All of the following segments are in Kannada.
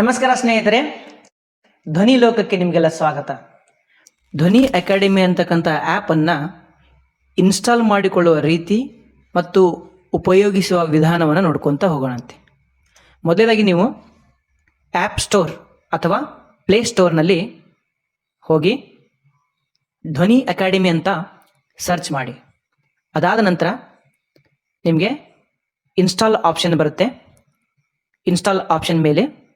ನಮಸ್ಕಾರ ಸ್ನೇಹಿತರೆ. ಧ್ವನಿ ಲೋಕಕ್ಕೆ ನಿಮಗೆಲ್ಲ ಸ್ವಾಗತ. ಧ್ವನಿ ಅಕಾಡೆಮಿ ಅಂತಕ್ಕಂಥ ಆ್ಯಪನ್ನು ಇನ್ಸ್ಟಾಲ್ ಮಾಡಿಕೊಳ್ಳುವ ರೀತಿ ಮತ್ತು ಉಪಯೋಗಿಸುವ ವಿಧಾನವನ್ನು ನೋಡ್ಕೊತ ಹೋಗೋಣಂತೆ. ಮೊದಲೇದಾಗಿ ನೀವು ಆ್ಯಪ್ ಸ್ಟೋರ್ ಅಥವಾ ಪ್ಲೇ ಸ್ಟೋರ್ನಲ್ಲಿ ಹೋಗಿ ಧ್ವನಿ ಅಕಾಡೆಮಿ ಅಂತ ಸರ್ಚ್ ಮಾಡಿ. ಅದಾದ ನಂತರ ನಿಮಗೆ ಇನ್ಸ್ಟಾಲ್ ಆಪ್ಷನ್ ಬರುತ್ತೆ. ಇನ್ಸ್ಟಾಲ್ ಆಪ್ಷನ್ ಮೇಲೆ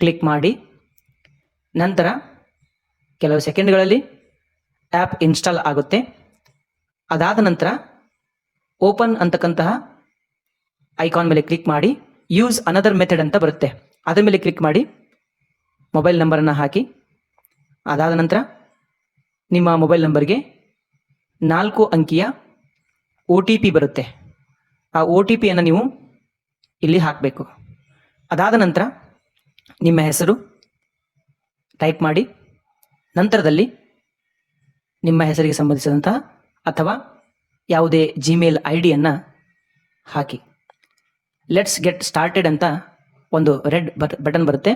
ಕ್ಲಿಕ್ ಮಾಡಿ. ನಂತರ ಕೆಲವು ಸೆಕೆಂಡ್ಗಳಲ್ಲಿ ಆ್ಯಪ್ ಇನ್ಸ್ಟಾಲ್ ಆಗುತ್ತೆ. ಅದಾದ ನಂತರ ಓಪನ್ ಅಂತಕ್ಕಂತಹ ಐಕಾನ್ ಮೇಲೆ ಕ್ಲಿಕ್ ಮಾಡಿ. ಯೂಸ್ ಅನದರ್ ಮೆಥಡ್ ಅಂತ ಬರುತ್ತೆ. ಅದರ ಮೇಲೆ ಕ್ಲಿಕ್ ಮಾಡಿ. ಮೊಬೈಲ್ ನಂಬರನ್ನು ಹಾಕಿ. ಅದಾದ ನಂತರ ನಿಮ್ಮ ಮೊಬೈಲ್ ನಂಬರ್ಗೆ ನಾಲ್ಕು ಅಂಕಿಯ ಒ ಟಿ ಪಿ ಬರುತ್ತೆ. ಆ ಒ ಟಿ ಪಿಯನ್ನು ನೀವು ಇಲ್ಲಿ ಹಾಕಬೇಕು. ಅದಾದ ನಂತರ ನಿಮ್ಮ ಹೆಸರು? ಟೈಪ್ ಮಾಡಿ. ನಂತರದಲ್ಲಿ ನಿಮ್ಮ ಹೆಸರಿಗೆ ಸಂಬಂಧಿಸಿದಂತಹ ಅಥವಾ ಯಾವುದೇ ಜಿಮೇಲ್ ಐ ಡಿಯನ್ನು ಹಾಕಿ. ಲೆಟ್ಸ್ ಗೆಟ್ ಸ್ಟಾರ್ಟೆಡ್ ಅಂತ ಒಂದು ರೆಡ್ ಬಟ್, ಬಟನ್ ಬರುತ್ತೆ.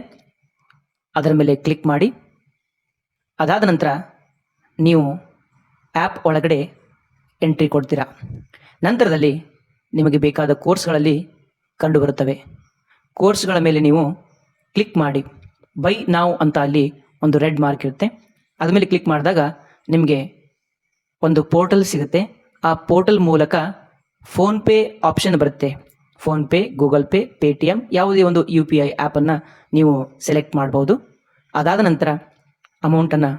ಅದರ ಮೇಲೆ ಕ್ಲಿಕ್ ಮಾಡಿ. ಅದಾದ ನಂತರ ನೀವು ಆ್ಯಪ್ ಒಳಗಡೆ ಎಂಟ್ರಿ ಕೊಡ್ತೀರಾ. ನಂತರದಲ್ಲಿ ನಿಮಗೆ ಬೇಕಾದ ಕೋರ್ಸ್ಗಳಲ್ಲಿ ಕಂಡುಬರುತ್ತವೆ. ಕೋರ್ಸ್ಗಳ ಮೇಲೆ ನೀವು ಕ್ಲಿಕ್ ಮಾಡಿ. ಬೈ ನಾವು ಅಂತ ಅಲ್ಲಿ ಒಂದು ರೆಡ್ ಮಾರ್ಕ್ ಇರುತ್ತೆ. ಅದ ಮೇಲೆ ಕ್ಲಿಕ್ ಮಾಡಿದಾಗ ನಿಮಗೆ ಒಂದು ಪೋರ್ಟಲ್ ಸಿಗುತ್ತೆ. ಆ ಪೋರ್ಟಲ್ ಮೂಲಕ ಫೋನ್ಪೇ ಆಪ್ಷನ್ ಬರುತ್ತೆ. PhonePe Google Pay Paytm ಯಾವುದೇ ಒಂದು ಯು ಪಿ ಐ ಆ್ಯಪನ್ನು ನೀವು ಸೆಲೆಕ್ಟ್ ಮಾಡ್ಬೋದು. ಅದಾದ ನಂತರ ಅಮೌಂಟನ್ನು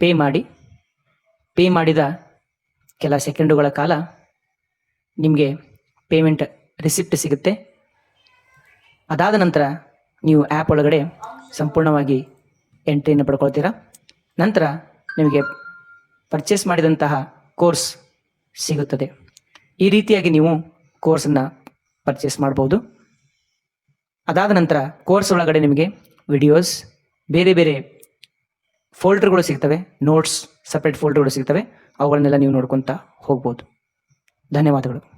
ಪೇ ಮಾಡಿ. ಪೇ ಮಾಡಿದ ಕೆಲ ಸೆಕೆಂಡುಗಳ ಕಾಲ ನಿಮಗೆ ಪೇಮೆಂಟ್ ರಿಸಿಪ್ಟ್ ಸಿಗುತ್ತೆ. ಅದಾದ ನಂತರ ನೀವು ಆ್ಯಪ್ ಒಳಗಡೆ ಸಂಪೂರ್ಣವಾಗಿ ಎಂಟ್ರಿಯನ್ನು ಪಡ್ಕೊಳ್ತೀರಾ? ನಂತರ ನಿಮಗೆ ಪರ್ಚೇಸ್ ಮಾಡಿದಂತಹ ಕೋರ್ಸ್ ಸಿಗುತ್ತದೆ. ಈ ರೀತಿಯಾಗಿ ನೀವು ಕೋರ್ಸನ್ನು ಪರ್ಚೇಸ್ ಮಾಡ್ಬೋದು. ಅದಾದ ನಂತರ ಕೋರ್ಸ್ ಒಳಗಡೆ ನಿಮಗೆ ವಿಡಿಯೋಸ್ ಬೇರೆ ಬೇರೆ ಫೋಲ್ಡರ್ಗಳು ಸಿಗ್ತವೆ. ನೋಟ್ಸ್ ಸಪ್ರೇಟ್ ಫೋಲ್ಡರ್ಗಳು ಸಿಗ್ತವೆ. ಅವುಗಳನ್ನೆಲ್ಲ ನೀವು ನೋಡ್ಕೊತಾ ಹೋಗ್ಬೋದು. ಧನ್ಯವಾದಗಳು.